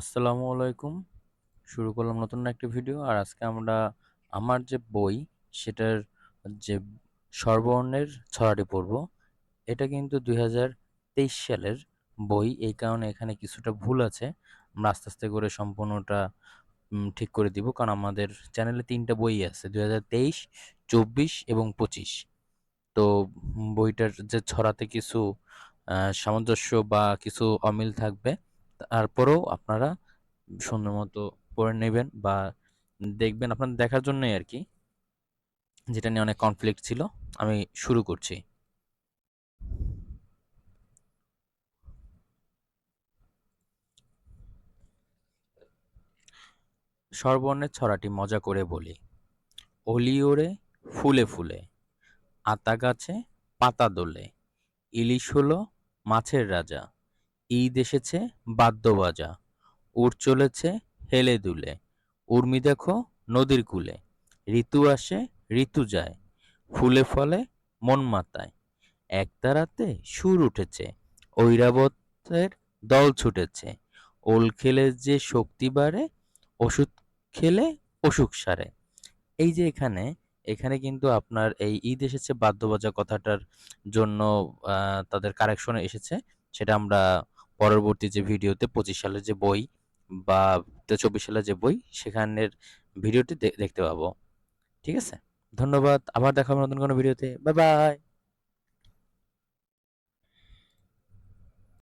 আসসালামু আলাইকুম। শুরু করলাম নতুন একটি ভিডিও আর আজকে আমরা, আমার যে বই সেটার যে সর্বর্ণের ছড়াটি পড়ব, এটা কিন্তু দুই হাজার তেইশ সালের বই। এই কারণে এখানে কিছুটা ভুল আছে। আমরা আস্তে আস্তে করে সম্পূর্ণটা ঠিক করে দিব কারণ আমাদের চ্যানেলে তিনটা বই আছে, দুই হাজার তেইশ, চব্বিশ এবং পঁচিশ। তো বইটার যে ছড়াতে কিছু সামঞ্জস্য বা কিছু অমিল থাকবে। তারপরেও আপনারা সুন্দর মতো পড়ে নেবেন বা দেখবেন আপনার দেখার জন্যই আর কি, যেটা নিয়ে অনেক কনফ্লিক্ট ছিল, আমি শুরু করছি। স্বরবর্ণের ছড়াটি মজা করে বলি। অলি ওড়ে ফুলে ফুলে, আতা গাছে পাতা দোলে, ইলিশ হলো মাছের রাজা ঈদ এসেছে বাদ্য বাজা উড় চলেছে হেলে দুলে। উর্মি দেখো নদীর কূলে। ঋতু আসে, ঋতু যায়। ফুলে ফলে মন মাতায়। একতারাতে সুর উঠেছে। ঐরাবতের দল ছুটেছে। ওল খেলে যে শক্তি বাড়ে, ওষুধ খেলে অসুখ সারে। এই যে এখানে এখানে কিন্তু আপনার এই ঈদ এসেছে বাদ্যবাজা কথাটার জন্য তাদের কারেকশনে এসেছে। সেটা আমরা পরবর্তী যে ভিডিওতে পঁচিশ সালের যে বই বা চব্বিশ সালের যে বই, সেখানের ভিডিওটি দেখতে পাবো। ঠিক আছে? ধন্যবাদ। আবার দেখা হবে নতুন কোনো ভিডিওতে। Bye bye!